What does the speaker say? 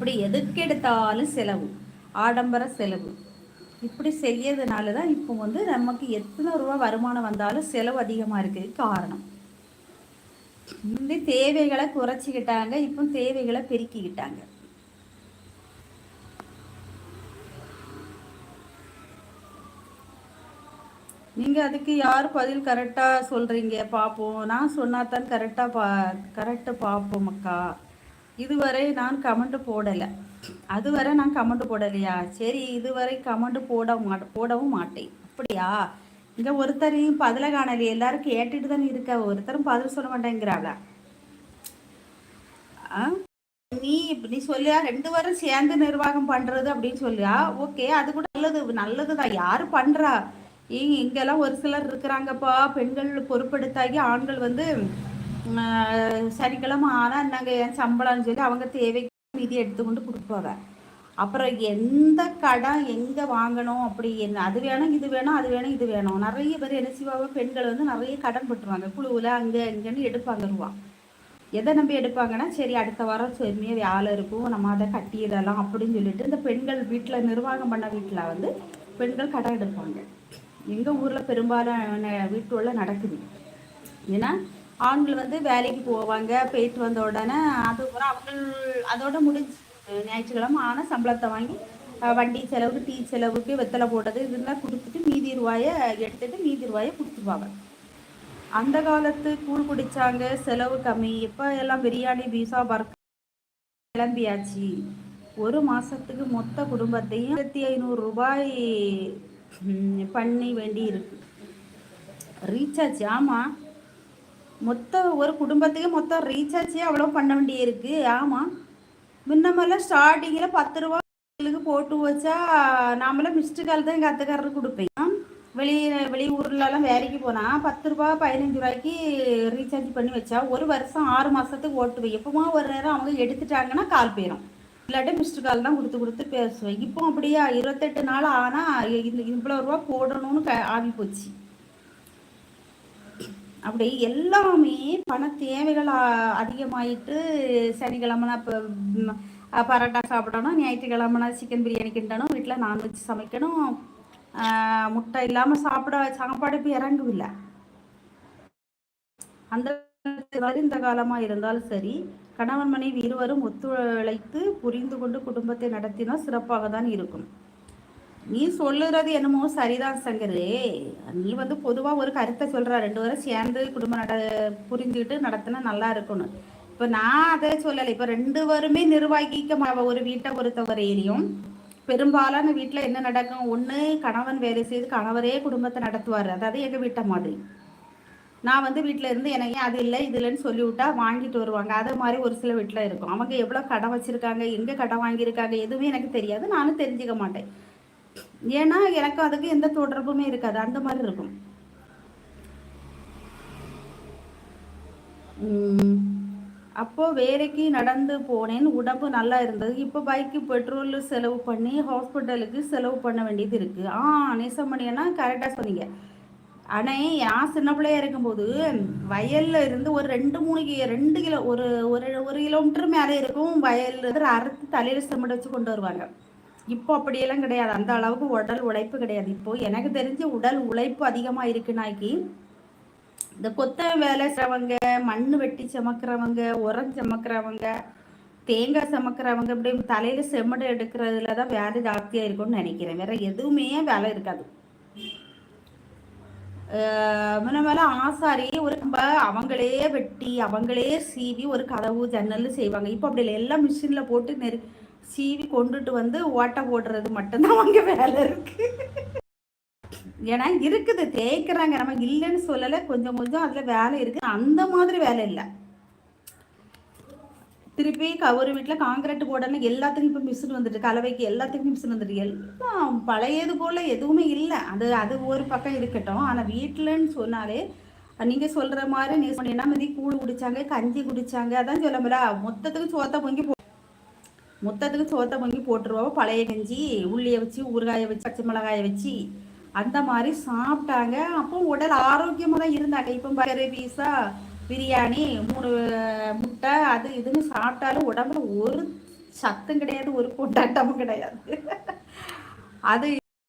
இப்படி எதுக்கு எடுத்தாலும் செலவு ஆடம்பர செலவு. இப்படி செய்யறதுனால தான் இப்போ வந்து நமக்கு எத்தனை ரூபா வருமானம் வந்தாலும் செலவு அதிகமாக இருக்குது காரணம். முந்தி தேவைகளை குறைச்சிக்கிட்டாங்க இப்போ தேவைகளை பெருக்கிக்கிட்டாங்க. நீங்கள் அதுக்கு யார் பதில் கரெக்டாக சொல்கிறீங்க பார்ப்போம் நான் சொன்னா தான் கரெக்டாக பா கரெக்டாக பார்ப்போம் அக்கா இதுவரை நான் கமெண்ட் போடலை. அதுவரை நான் கமெண்ட் போடலையா? சரி இதுவரை கமெண்ட் போட மாட்ட போடவும் மாட்டேன். அப்படியா? இங்கே ஒருத்தரையும் பதில காணலை எல்லாரும் கேட்டுட்டு தானே இருக்க. ஒருத்தரும் பதில் சொல்ல மாட்டேங்கிறாளா நீ நீ சொல்லியா? ரெண்டு வாரம் சேர்ந்து நிர்வாகம் பண்றது அப்படின்னு சொல்லியா? ஓகே அது கூட நல்லது. நல்லதுதான். யாரு பண்றா? ஏங்க இங்கெல்லாம் ஒரு சிலர் இருக்கிறாங்கப்பா. பெண்கள் பொறுப்பெடுத்தாகி ஆண்கள் வந்து சனிக்கிழமை ஆனால் நாங்கள் என் சம்பளம்னு சொல்லி அவங்க தேவைக்கு மீதி எடுத்துக்கொண்டு கொடுப்பாங்க அப்புறம் எந்த கடன் எங்கே வாங்கணும் அப்படி என்ன அது வேணும் இது வேணும் அது வேணும் இது வேணும். நிறைய பேர் என்ன செய்வாங்க பெண்கள் வந்து நிறைய கடன் பட்டுருவாங்க. குழுவில் அங்கே இங்கேன்னு எடுப்பாங்க ரூபா எதை நம்பி எடுப்பாங்கன்னா சரி அடுத்த வாரம் சரிமையாக வேலை இருக்கும் நம்ம அதை கட்டிடலாம் அப்படின்னு சொல்லிட்டு இந்த பெண்கள் வீட்டில் நிர்வாகம் பண்ண வீட்டில் வந்து பெண்கள் கடன் எடுப்பாங்க. எங்கள் ஊரில் பெரும்பாலும் வீட்டுள்ள நடக்குது. ஏன்னா ஆண்கள் வந்து வேலைக்கு போவாங்க போயிட்டு வந்த உடனே அது அவங்க அதோட முடிஞ்சு. ஞாயிற்றுக்கிழமை ஆனால் சம்பளத்தை வாங்கி வண்டி செலவுக்கு டீ செலவுக்கு வெத்தலை போட்டது இதெல்லாம் கொடுத்துட்டு மீதி ரூபாயை எடுத்துட்டு மீதி ரூபாயை கொடுத்துருவாங்க. அந்த காலத்து கூழ் குடித்தாங்க செலவு கம்மி. இப்போ எல்லாம் பிரியாணி பீஸா பர்க் கிளம்பியாச்சு. ஒரு மாதத்துக்கு மொத்த குடும்பத்தையும் ஆயிரத்தி ஐநூறு ரூபாய் பண்ணி வேண்டி இருக்கு ரீசார்ஜ் ஆமாம் மொத்தம் ஒரு குடும்பத்துக்கு மொத்தம் ரீசார்ஜே அவ்வளோ பண்ண வேண்டியிருக்கு. ஆமாம் முன்னமெல்லாம் ஸ்டார்டிங்கில் பத்து ரூபா போட்டு வச்சா நாமளும் மிஸ்டு கால் தான் எங்கள் அத்தைக்காரருக்கு கொடுப்பேன். வெளி வெளியூர்லலாம் வேலைக்கு போனால் பத்து ரூபா பதினஞ்சு ரூபாய்க்கு ரீசார்ஜ் பண்ணி வச்சா ஒரு வருஷம் ஆறு மாதத்துக்கு ஓட்டுவேன் எப்போமா ஒரு நேரம் அவங்க எடுத்துட்டாங்கன்னா கால் போயிடும் இல்லாட்டி மிஸ்டு கால் தான் கொடுத்து கொடுத்து பேசுவேன். இப்போ அப்படியா? இருபத்தெட்டு நாள் ஆனால் இவ்வளோ ரூபா போடணும்னு க ஆகி போச்சு அப்படி எல்லாமே பண தேவைகள் அதிகமாயிட்டு சனிக்கிழமைனா இப்போ பரோட்டா சாப்பிடணும் ஞாயிற்றுக்கிழமைனா சிக்கன் பிரியாணி கிண்டணும் வீட்டில் நான்வெஜ் சமைக்கணும். முட்டை இல்லாமல் சாப்பிட சாப்பாடு இப்போ இறங்குவில்லை. அந்த இந்த காலமாக இருந்தாலும் சரி கணவன் மனைவி இருவரும் ஒத்துழைத்து புரிந்து கொண்டு குடும்பத்தை நடத்தினால் சிறப்பாக தான் இருக்கும். நீ சொல்லுறது என்னமோ சரிதான் சங்கரு. நீ வந்து பொதுவாக ஒரு கருத்தை சொல்ற. ரெண்டு பேரும் சேர்ந்து குடும்பம் நட புரிஞ்சுக்கிட்டு நடத்தினா நல்லா இருக்கணும் இப்போ நான் அதை சொல்லலை. இப்போ ரெண்டு பேருமே நிர்வகிக்க ஒரு வீட்டை பொறுத்தவரையிலையும் பெரும்பாலான வீட்டில் என்ன நடக்கும்? ஒன்று கணவன் வேலை செய்து கணவரே குடும்பத்தை நடத்துவார். அதாவது எங்கள் வீட்டை மாதிரி. நான் வந்து வீட்டில் இருந்து எனக்கு அது இல்லை இது இல்லைன்னு சொல்லி விட்டா வாங்கிட்டு வருவாங்க. அதே மாதிரி ஒரு சில வீட்டில் இருக்கும். அவங்க எவ்வளோ கடை வச்சுருக்காங்க எங்கே கடை வாங்கியிருக்காங்க எதுவுமே எனக்கு தெரியாது. நானும் தெரிஞ்சுக்க மாட்டேன். ஏன்னா எனக்கு அதுக்கு எந்த தொடர்புமே இருக்காது. அந்த மாதிரி இருக்கும். அப்போ வேலைக்கு நடந்து போனேன். உடம்பு நல்லா இருந்தது. இப்போ பைக்கு பெட்ரோல் செலவு பண்ணி ஹாஸ்பிட்டலுக்கு செலவு பண்ண வேண்டியது இருக்கு. ஆ நேசமணியன்னா கரெக்டாக சொன்னீங்க. ஆனால் நான் சின்ன பிள்ளையா இருக்கும்போது வயல்ல இருந்து ஒரு ரெண்டு மூணு ரெண்டு கிலோ ஒரு ஒரு ஒரு கிலோமீட்டர் மேலே இருக்கும் வயலில் அறுத்து தலையில் சிமெண்ட் வச்சு கொண்டு வருவாங்க. இப்போ அப்படியெல்லாம் கிடையாது. அந்த அளவுக்கு உடல் உழைப்பு கிடையாது. இப்போ எனக்கு தெரிஞ்சு உடல் உழைப்பு அதிகமாக இருக்குனாக்கி இந்த கொத்த வேலை செய்றவங்க மண் வெட்டி சமக்கிறவங்க உரம் சமக்கிறவங்க தேங்காய் சமக்கிறவங்க இப்படி தலையில செம்மடை எடுக்கிறதுல தான் வேலை ஜாஸ்தியாக இருக்கும்னு நினைக்கிறேன். வேற எதுவுமே வேலை இருக்காது. முன்னமேல ஆசாரி ஒரு அவங்களே வெட்டி அவங்களே சீவி ஒரு கதவு ஜன்னல் செய்வாங்க. இப்போ அப்படி இல்லை. எல்லாம் மிஷினில் போட்டு நெரு சீவி கொண்டுட்டு வந்து ஓட்டை போடுறது மட்டும்தான் அவங்க வேலை இருக்கு. ஏன்னா இருக்குது. தேய்க்கிறாங்க. நம்ம இல்லைன்னு சொல்லலை. கொஞ்சம் கொஞ்சம் அதில் வேலை இருக்குது அந்த மாதிரி வேலை இல்லை. திருப்பி ஒரு வீட்டில் காங்கிரீட் போடணும் எல்லாத்துக்கும் இப்போ மிஷின் வந்துட்டு கலவைக்கு எல்லாத்துக்கும் மிஷின் வந்துட்டு. எல்லாம் பழையது போல் எதுவுமே இல்லை. அது அது ஒரு பக்கம் இருக்கட்டும். ஆனால் வீட்டிலன்னு சொன்னாலே நீங்கள் சொல்கிற மாதிரி நீ சொன்னீங்கன்னா மதி கூழ் குடித்தாங்க கஞ்சி குடித்தாங்க அதான் சொல்ல முடியல. மொத்தத்துக்கு சோத்த பொங்கி போ மொத்தத்துக்கு சோத்த பொங்கி போட்டுருவோம். பழைய கஞ்சி உள்ளியை வச்சு ஊறுகாயை வச்சு பச்சை மிளகாயை வச்சு அந்த மாதிரி சாப்பிட்டாங்க. அப்போ உடல் ஆரோக்கியமாக தான் இருந்தாங்க. இப்போ பர்கரு பீஸா பிரியாணி மூணு முட்டை அது இதுன்னு சாப்பிட்டாலும் உடம்புல ஒரு சத்தம் கிடையாது ஒரு கொண்டாட்டமும் கிடையாது. அது